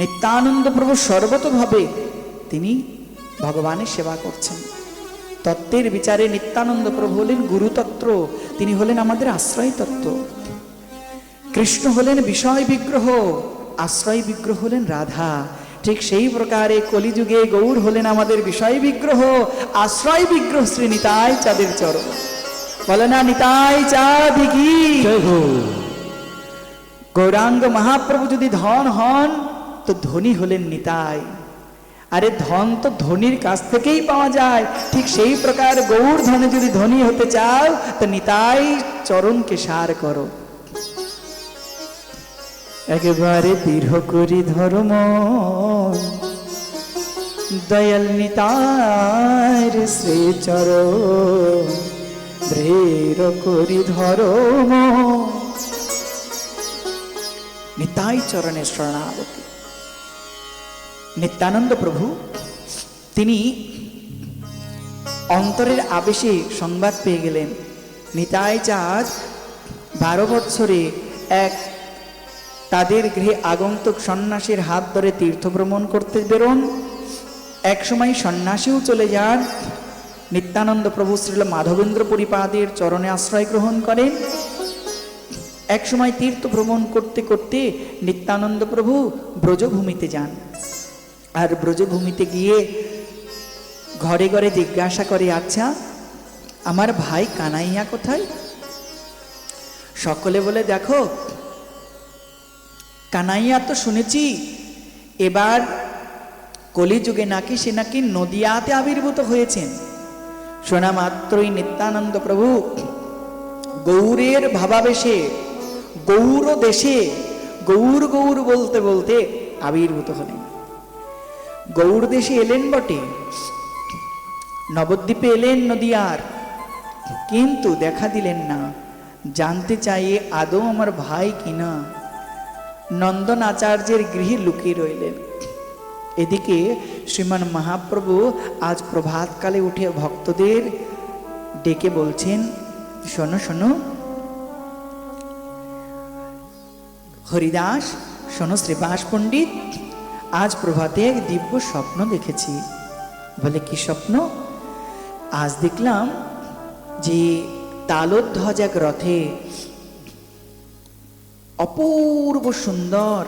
নিত্যানন্দ প্রভু সর্বতভাবে তিনি ভগবানের সেবা করছেন। তত্ত্বের বিচারে নিত্যানন্দ প্রভু হলেন গুরুতত্ত্ব তিনি হলেন আমাদের আশ্রয় তত্ত্ব কৃষ্ণ হলেন বিষয় বিগ্রহ আশ্রয় বিগ্রহ হলেন রাধা। ঠিক সেই প্রকারে কলিযুগে গৌর হলেন আমাদের বিষয় বিগ্রহ আশ্রয় বিগ্রহ শ্রী নিতাই চাঁদের চরণ। বলে না নিতাই চাঁদ কি? গৌরাঙ্গ মহাপ্রভু যদি ধন হন তো ধনী হলেন নিতাই। আরে ধন তো ধনির কাছ থেকেই পাওয়া যায়। ঠিক সেই প্রকার গৌর ধনে যদি ধনী হতে চাও, তো নিতাই চরণকে সার করো। একেবারে দৃঢ় করি ধর্ম। দয়াল নিতার শ্রী চরণ, দৃঢ় করি ধর্ম। নিতাই চরণে শরণাগতি। নিত্যানন্দ প্রভু, তিনি অন্তরের আবেশে সংবাদ পেয়ে গেলেন। নিতাই চাঁদ বারো বৎসরে এক তাদের গৃহে আগন্তুক সন্ন্যাসীর হাত ধরে তীর্থ ভ্রমণ করতে বেরোন। একসময় সন্ন্যাসীও চলে যান। নিত্যানন্দ প্রভু শ্রীল মাধবেন্দ্র পরিপাদের চরণে আশ্রয় গ্রহণ করেন। একসময় তীর্থ ভ্রমণ করতে করতে নিত্যানন্দ প্রভু ব্রজভূমিতে যান। আর ব্রজভূমিতে গিয়ে ঘরে ঘরে জিজ্ঞাসা করে আচ্ছা আমার ভাই কানাইয়া কোথায়? সকলে বলে, দেখো, কানাইয়া তো শুনেছি, এবার কলিযুগে নাকি সে নাকি নদিয়াতে আবির্ভূত হয়েছেন। শোনা মাত্রই নিত্যানন্দ প্রভু, গৌরের ভাবাবেশে, গৌর দেশে গৌর গৌর বলতে বলতে আবির্ভূত হলেন। গৌর দেশে এলেন বটে। নবদ্বীপে এলেন নদিয়ার। কিন্তু দেখা দিলেন না। জানতে চাই আদৌ আমার ভাই কিনা। নন্দন আচার্যের গৃহে লুকিয়ে রইলেন। এদিকে শ্রীমান মহাপ্রভু আজ প্রভাতকালে উঠে ভক্তদের ডেকে বলছেন, শোনো শোনো। হরিদাস, শোনো শ্রীবাস পণ্ডিত। আজ প্রভাতে এক দিব্য স্বপ্ন দেখেছি। বলে, কি স্বপ্ন? আজ দেখলাম যে তালোধ্বজ এক রথে অপূর্ব সুন্দর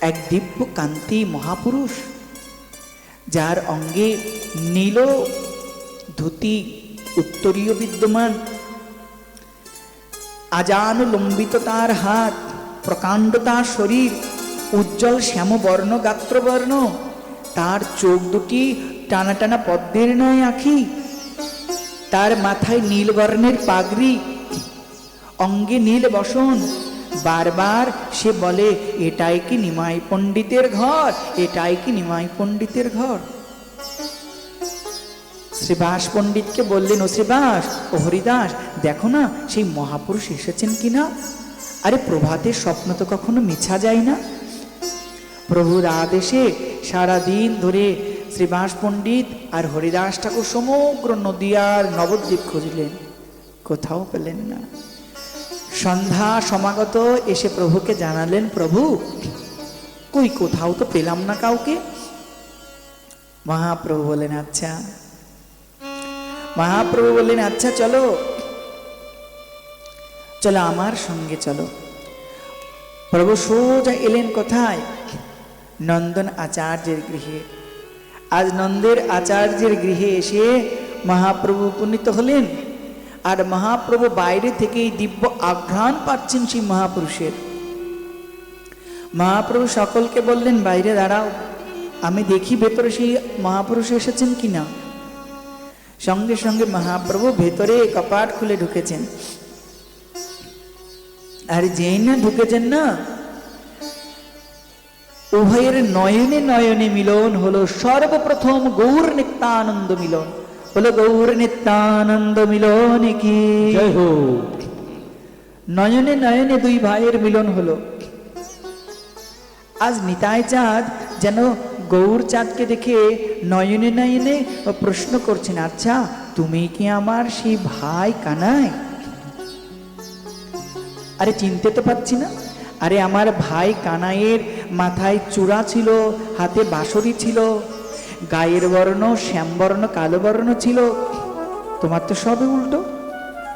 এক দিব্য কান্তি মহাপুরুষ, যার অঙ্গে নীল ধুতি উত্তরীয় বিদ্যমান, আজান লম্বিত তার হাত, প্রকাণ্ড তার শরীর উজ্জ্বল শ্যামবর্ণ, গাত্রবর্ণ। তার চোখ দুটি টানা টানা পদ্মের নয় আঁখি। তার মাথায় নীল বর্ণের পাগড়ি। অঙ্গে নীল বসন। বারবার সে বলে, এটাই কি নিমাই পণ্ডিতের ঘর? এটাই কি নিমাই পণ্ডিতের ঘর? শ্রীবাস পণ্ডিতকে বললেন, ও শ্রীবাস, ও হরিদাস, দেখো না, সেই মহাপুরুষ এসেছেন কিনা? আরে, প্রভাতের স্বপ্ন তো কখনো মিছা যায় না। প্রভুর আদেশে সারা দিন ধরে শ্রীবাস পণ্ডিত আর হরিদাস ঠাকুর সমগ্র নদিয়ার নবদ্বীপ খুঁজলেন। কোথাও পেলেন না। সন্ধ্যা সমাগত এসে প্রভুকে জানালেন, প্রভু, কই কোথাও তো পেলাম না কাউকে? মহাপ্রভু বলেন আচ্ছা। মহাপ্রভু বললেন আচ্ছা চলো। চলো আমার সঙ্গে চলো। প্রভু সোজা এলেন কোথায়? নন্দন আচার্যের গৃহে। আজ নন্দের আচার্যের গৃহে এসে মহাপ্রভু উপনীত হলেন। আর মহাপ্রভু বাইরে থেকেই দিব্য আঘ্রাণ পাচ্ছেন সেই মহাপুরুষের। মহাপ্রভু সকলকে বললেন, বাইরে দাঁড়াও, আমি দেখি ভেতরে সেই মহাপুরুষ এসেছেন কিনা? সঙ্গে সঙ্গে মহাপ্রভু ভেতরে কপাট খুলে ঢুকেছেন। আর যেই না ঢুকেছেন না উভয়ের নয়নে নয়নে মিলন হলো সর্বপ্রথম গৌর নিত্যানন্দ মিলন। হলো গৌর নিত্যানন্দ মিলন কি? নয়নে নয়নে দুই ভাইয়ের মিলন হলো। আজ নিতাই চাঁদ যেন গৌর চাঁদকে দেখে নয়নে নয়নে প্রশ্ন করছেন আচ্ছা তুমি কি আমার সেই ভাই কানাই? আরে চিনতে তো পাচ্ছি না। আরে আমার ভাই কানাইয়ের মাথায় চূড়া ছিল, হাতে বাঁশরি ছিল। গায়ের বর্ণ শ্যামবর্ণ কালো বর্ণ ছিল। তোমার তো সবই উল্টো।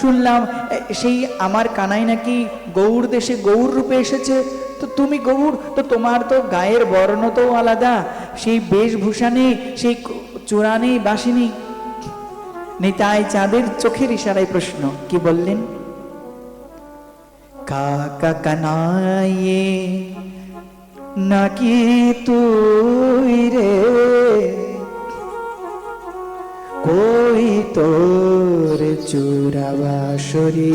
শুনলাম সেই আমার কানাই নাকি গৌর দেশে গৌর রূপে এসেছে। তো তুমি গৌর, তো তোমার তো গায়ের বর্ণ তো আলাদা। সেই বেশভূষা নেই, সেই চূড়া নেই বাসি নেই। নিতাই চাঁদের চোখের ইশারায় প্রশ্ন, কি বললেন? কাকা কানাইয়ে নাকি তুই রে? কই তোর চূড়াবাসরি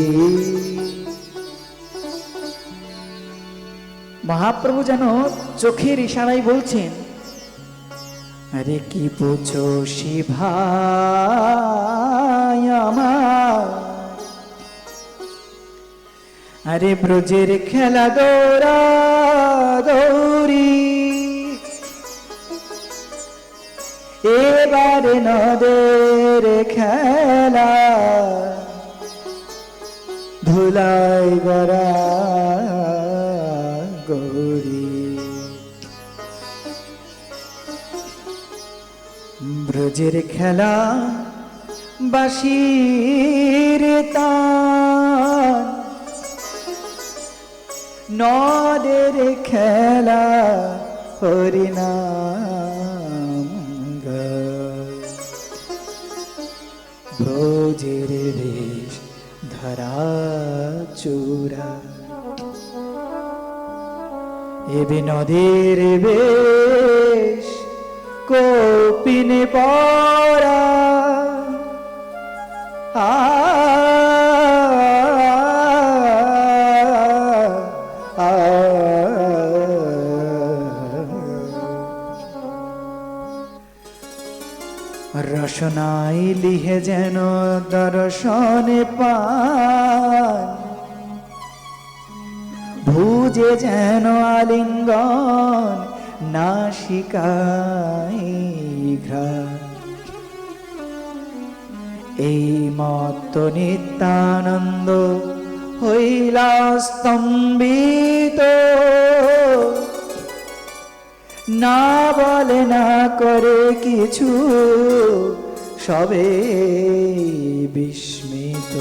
মহাপ্রভু যেন চোখের ইশারায় বলছেন, আরে কি বোঝো শিভাই আমার? আরে ব্রজের খেলা দৌড়া দৌড়ি এবারে নদের খেলা ধুলাই গড়া গৌরী। ব্রজের খেলা বাসির তান নদের খেলা হরিনাম। ব্রজের বেশ ধরা চূড়া এবে নদীর বেশ কপিনে পড়া আ রসনাই লিহে যেন দর্শনে পান ভুজে যেন আলিঙ্গন ঘ্রাণ এই মত নিত্যানন্দ হইলা স্তম্ভিত। না বলে না করে কিছু সবে বিস্মিত।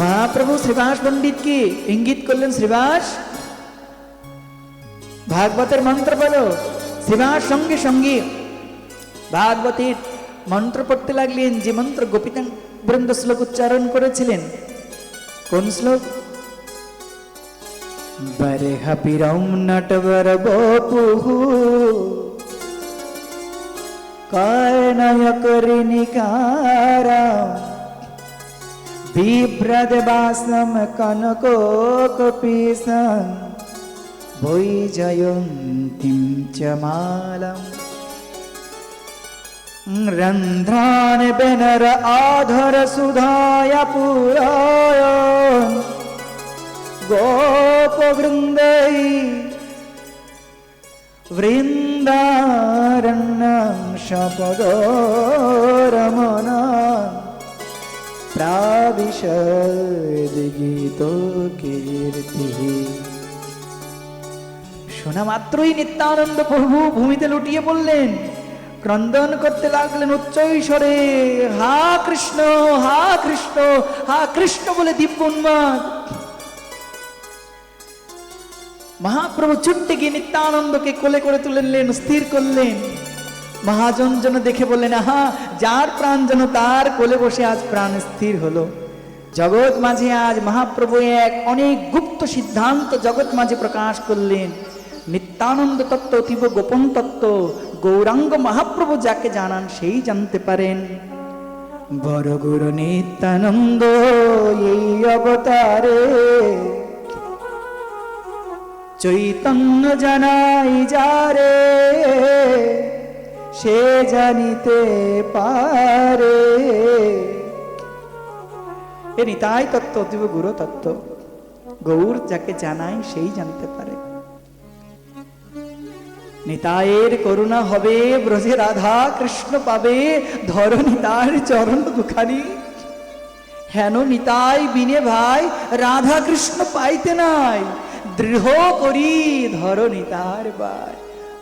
মহাপ্রভু শ্রীবাস পণ্ডিতকে ইঙ্গিত করলেন, শ্রীবাস, ভাগবতের মন্ত্র বলো শ্রীবাস সঙ্গে সঙ্গে ভাগবতীর মন্ত্র পড়তে লাগলেন। যে মন্ত্র গোপিতাং বৃন্দ শ্লোক উচ্চারণ করেছিলেন, কোন শ্লোক? বরেহ পিরম নটবর বপুহু कर्णयक रिनिकार बिभ्रद्वासं कनकोकपिसन् भुञ्जयन्ति च मालम्। रन्ध्रान् बेनर आधरसुधाय पुराय। गोपवृन्दै বৃন্দারণ্যং শপগরমনা প্রাবিশদিগীত কীর্তি শোনা মাত্রই নিত্যানন্দ প্রভু ভূমিতে লুটিয়ে পড়লেন। ক্রন্দন করতে লাগলেন উচ্চৈস্বরে হা কৃষ্ণ হা কৃষ্ণ হা কৃষ্ণ বলে দিব্য উন্মাদ। মহাপ্রভু ছুটতে গিয়ে নিত্যানন্দকে কোলে করে তুললেন, স্থির করলেন। মহাজন যেন দেখে বললেন, আহা, যার প্রাণ যেন তার কোলে বসে আজ প্রাণ স্থির হলো। জগৎ মাঝে আজ মহাপ্রভু এক অনেক গুপ্ত সিদ্ধান্ত জগৎ মাঝে প্রকাশ করলেন। নিত্যানন্দ তত্ত্ব, অতীব গোপন তত্ত্ব, গৌরাঙ্গ মহাপ্রভু যাকে জানান সেই জানতে পারেন। বড় গুরু নিত্যানন্দ, এই অবতারে চৈতন্য জানাই যারে, সে জানিতে পারে। এ নিতাই তত্ত্ব, অতীব গুরু তত্ত্ব। গৌর যাকে জানাই সেই জানতে পারে। নিতায়ের করুণা হবে, ব্রজে রাধা কৃষ্ণ পাবে ধর নিতার চরণ দুখানি। হেন নিতাই বিনে ভাই, রাধা কৃষ্ণ পাইতে নাই। দৃঢ় করি ধরণী তার বার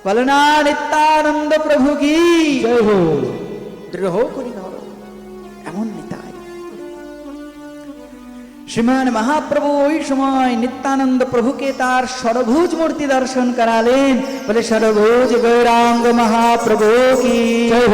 বলো না নিত্যানন্দ প্রভু কি? দৃঢ় করি ধর এমন নিতাই শ্রীমান মহাপ্রভু ওই সময় নিত্যানন্দ প্রভুকে তার সরভুজ মূর্তি দর্শন করালেন। বলে সরভুজ গৌরাঙ্গ মহাপ্রভু কি? জয়